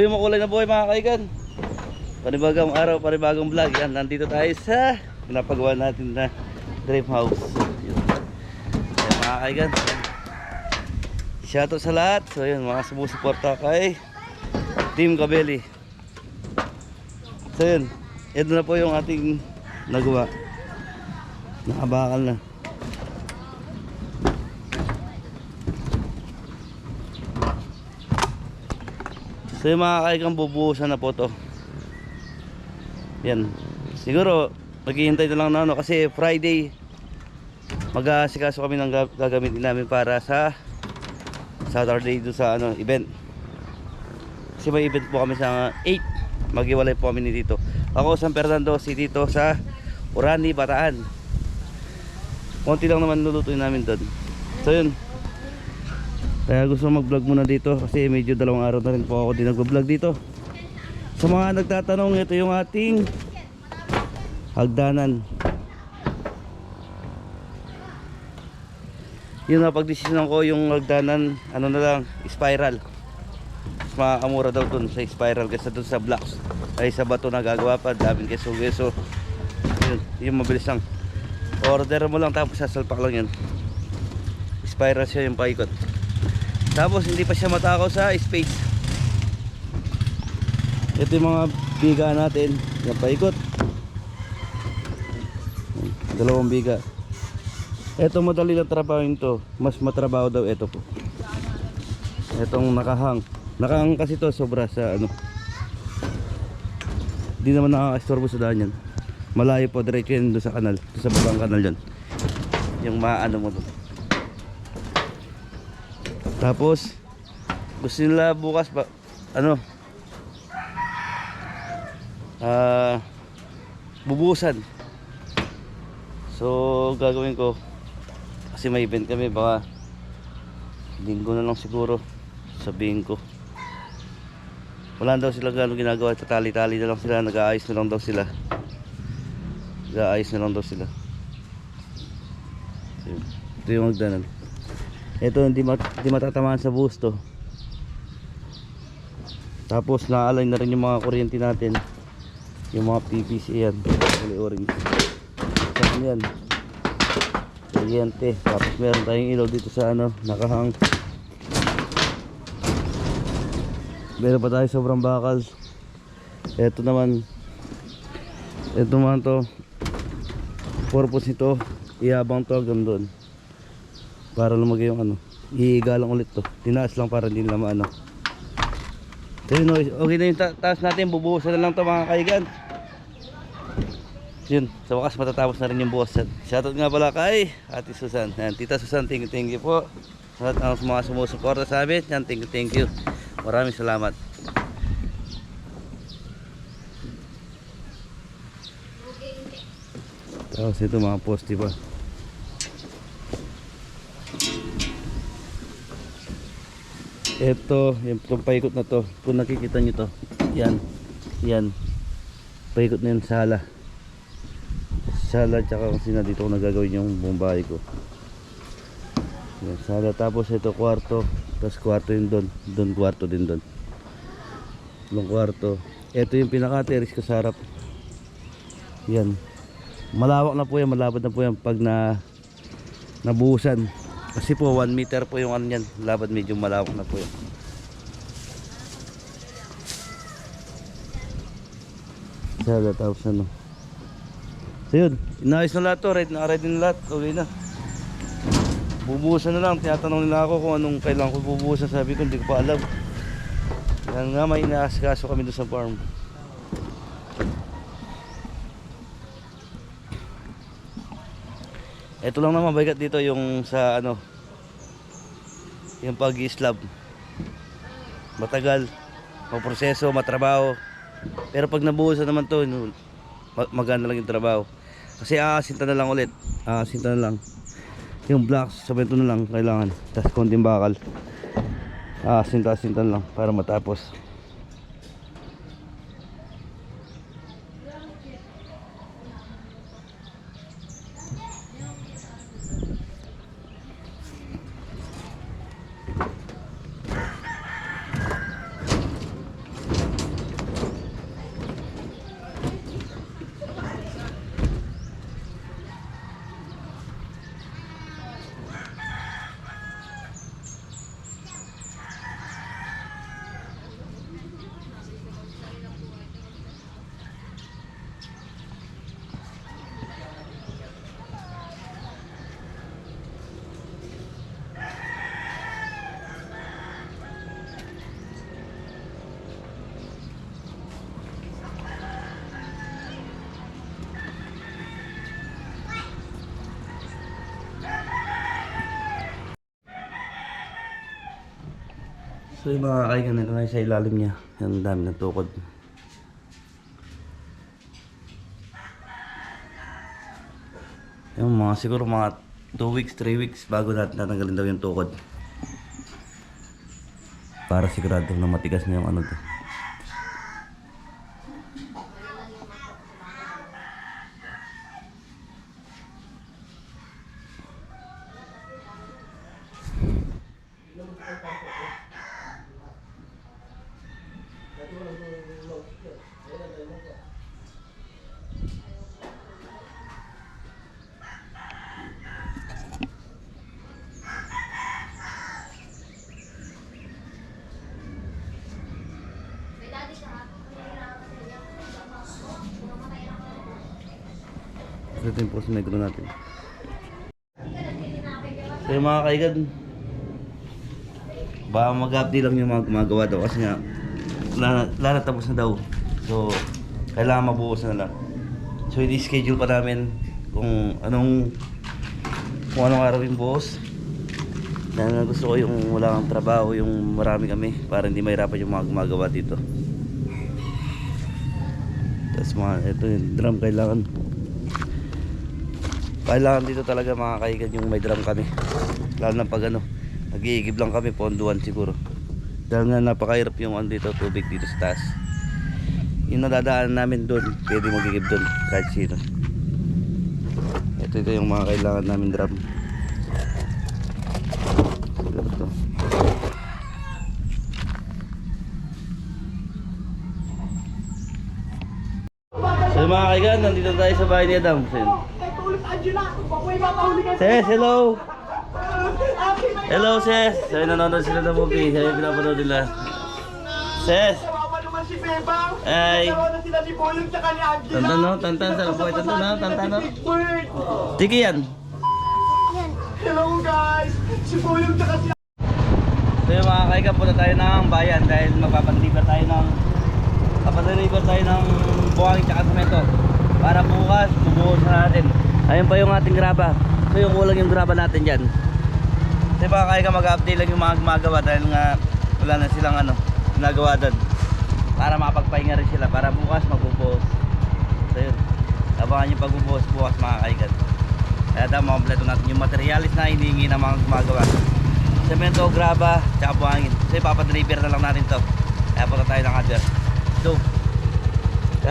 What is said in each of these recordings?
yung makulay na buhay mga kaigan. Panibagong araw, panibagong vlog. Yan, nandito tayo sa pinapagawa natin na dream house. Yun. Yan mga kaigan. Shoutout sa lahat. So yun, mga sumusuporta kay Team Kabeli. So yun, ito na po yung ating nagawa. Nakabakal na. So yung mga kaikang bubuhusan na po to. Yan. Siguro maghihintay na lang na ano kasi Friday mag-aasikaso kami ng ga- gagamitin namin para sa Saturday do sa ano event. Kasi may event po kami sa 8. Maghiwalay po kami ni dito. Ako San Fernando City to sa Urani, Bataan. Konti lang naman lulutuin namin doon. So yun. Kaya gusto mag-vlog muna dito kasi medyo dalawang araw na rin po ako din nag-vlog dito. Sa mga nagtatanong, ito yung ating hagdanan. Yun na pagdesisyon ko yung hagdanan, ano na lang, spiral. Mas makakamura daw dun sa spiral kaysa dun sa blocks. Ay sa bato na gagawa pa, daming keso-keso. Yun, yung mabilis lang. Order mo lang tapos sasalpak lang yun. Spiral siya yung paikot. Tapos hindi pa siya matakaw sa space. Ito yung mga biga natin. Yan paikot. Dalawang biga. Ito madali lang trabawin to. Mas matrabaho daw ito po. Itong nakahang. Nakahang kasi to sobra sa ano. Hindi naman nakaka-istorbo sa daan yan. Malayo po diretso yan doon sa kanal. Doon sa babang kanal yan. Yung maano mo doon. Tapos gusto nila bukas ba ano ah bubusan. So gagawin ko kasi may event kami baka linggo na lang siguro sabihin ko. Wala daw sila gano'ng ginagawa tatali-tali na lang sila nag-aayos na lang daw sila. Nag-aayos na lang daw sila. Ito yung magdanan. Ito hindi, mat hindi matatamaan sa busto. Tapos na-align na rin yung mga kuryente natin. Yung mga PVC yan. Kulay orange. Tapos yan. Kuryente. Tapos meron tayong ilaw dito sa ano. Nakahang. Meron pa tayo sobrang bakal. Ito naman. Ito naman to. Purpose nito. Ihabang to hanggang doon para lumagay yung ano iiga lang ulit to. Tinaas lang para hindi nila maano. So yun okay na yung ta taas natin bubuhusan na lang to mga kaigan. Yun sa wakas matatapos na rin yung buhusan shoutout nga pala kay ate Susan. Yan, tita Susan thank you thank you po. Sa lahat ng mga sumusuporta sa amin. Yan, thank you thank you. Maraming salamat. Tapos ito mga poste pa Ito, yung itong paikot na to. Kung nakikita nyo to. Yan. Yan. Paikot na yun sala. Sala tsaka kasi na dito ko nagagawin yung buong bahay ko. Yan, sala. Tapos ito kwarto. Tapos kwarto yun doon. Doon kwarto din doon. Yung kwarto. Ito yung pinaka-terrace ko sa harap. Yan. Malawak na po yan. Malabad na po yan pag na nabuhusan. Kasi po 1 meter po yung ano yan. Labad medyo malawak na po yan. Sada tapos ano. So yun, inayos na lahat to, ready na ready na lahat, okay na. Bubuhusan na lang, tinatanong nila ako kung anong kailangan ko bubuhusan, sabi ko hindi ko pa alam. Yan nga may inaasikaso kami doon sa farm. Ito lang naman mabigat dito yung sa ano yung pag-slab. Matagal, maproseso, matrabaho. Pero pag nabuhusan naman to, maganda lang yung trabaho. Kasi aasinta na lang ulit. Aasinta na lang. Yung blocks, sabento na lang kailangan. Tapos konting bakal. Aasinta, asinta na lang para matapos. So yung mga kaigan nito na sa ilalim niya. Yan ang dami ng tukod. Yung mga siguro mga 2 weeks, 3 weeks bago natin tatanggalin daw yung tukod. Para sigurado na matigas na yung ano to. Ito yung post negro natin. So yung mga kaigan, baka mag-update lang yung mga gumagawa daw kasi nga wala na, wala na tapos na daw. So, kailangan mabuhos na lang. So, i-schedule pa namin kung anong kung anong araw yung buhos. Dahil gusto ko yung wala kang trabaho, yung marami kami para hindi mahirapan yung mga gumagawa dito. Tapos mga, ito yung drum kailangan. Kailangan dito talaga mga kaigan yung may drum kami. Lalo na pag ano, nag-iigib lang kami, ponduan siguro. Dahil nga napakahirap yung ano dito, tubig dito sa taas. Yung nadadaanan namin doon, pwede magigib doon kahit sino. Ito ito yung mga kailangan namin drum. Siguro to. So mga kaigan, nandito tayo sa bahay ni Adam. Ses, hello! Hello, Ses! So, nanonood sila ng movie. Sabi pinapanood nila. Ses! Kawawa naman si Bebang. Ay! Tantan no? Tantan sa buhay. Tantan no? Tantan no? Tiki yan! Hello guys. Si Boyong tsaka si So yung mga kaigan, punta tayo ng bayan dahil magpapadeliver tayo ng papadeliver tayo ng buhangin tsaka semento para bukas bubuhos na natin. Ayun pa yung ating graba. So yung kulang yung graba natin dyan. So yung mga kaigan mag-update lang yung mga gumagawa dahil nga wala na silang ano ginagawa doon para makapagpahinga rin sila. Para bukas magbubuhos. So yun. Abangan yung pagbubuhos bukas mga kaigan kaya daw makompleto natin yung materialis na hinihingi ng mga gumagawa. Semento, graba, tsaka buhangin. So, ipapadeliver na lang natin to. Kaya punta tayo ng hardware. So,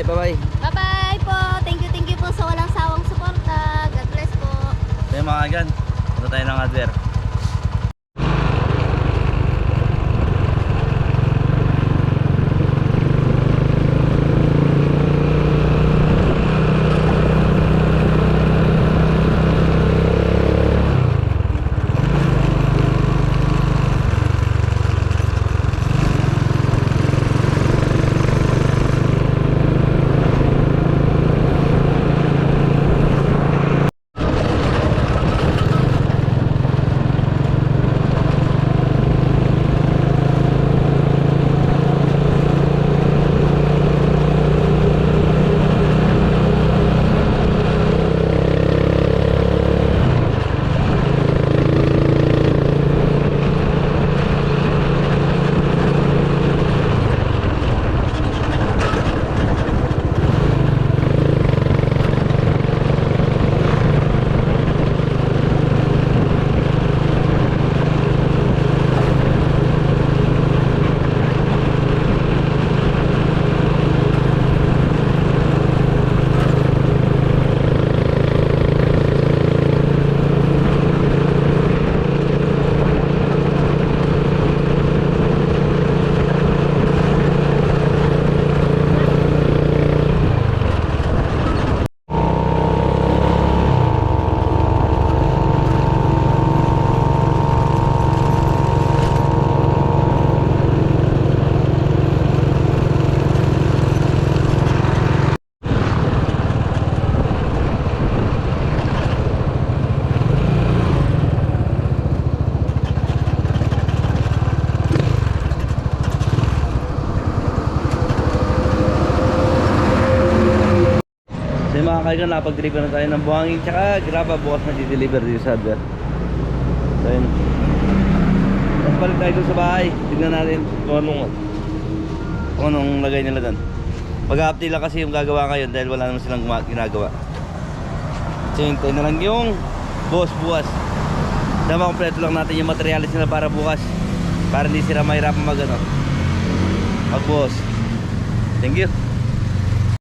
bye bye. Bye-bye po. Thank you, thank you po sa walang sawang suporta. God bless po. Yung mga kaigan, punta tayo ng hardware. Mga kaigan, napag-deliver na tayo ng buhangin tsaka graba bukas na di-deliver dito sa hardware. So yun. balik tayo sa bahay. Tignan natin kung anong, kung anong lagay nila doon. Mag-update lang kasi yung gagawa ngayon dahil wala naman silang ginagawa. So hintayin na lang yung boss bukas. Dama kompleto lang natin yung materialis nila para bukas. Para hindi sila mahirapan mag ano. Mag boss. Thank you.